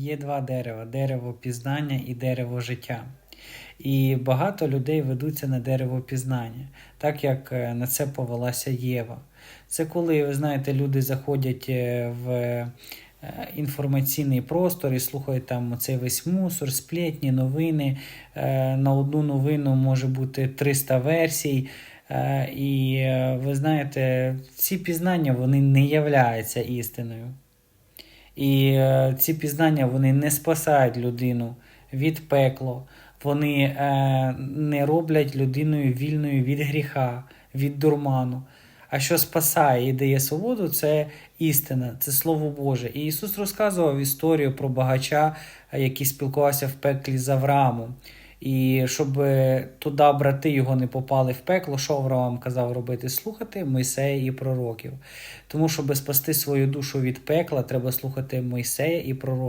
Є два дерева: дерево пізнання і дерево життя. І багато людей ведуться на дерево пізнання, так як е, на це повелася Єва. Це коли, ви знаєте, люди заходять е, в е, інформаційний простор і слухають там цей весь мусор, сплетні, новини. На одну новину може бути 300 версій. І ви знаєте, ці пізнання вони не являються істиною. І е, ці пізнання вони не спасають людину від пекло, вони е, не роблять людиною вільною від гріха, від дурману. А що спасає і дає свободу, це істина, це Слово Боже. І Ісус розказував історію про багача, який спілкувався в пеклі з Авраамом. І щоб е, туди брати його не попали в пекло, що Авраам казав робити? Слухати Мойсея і пророків. Тому, щоб спасти свою душу від пекла, треба слухати Мойсея і пророків.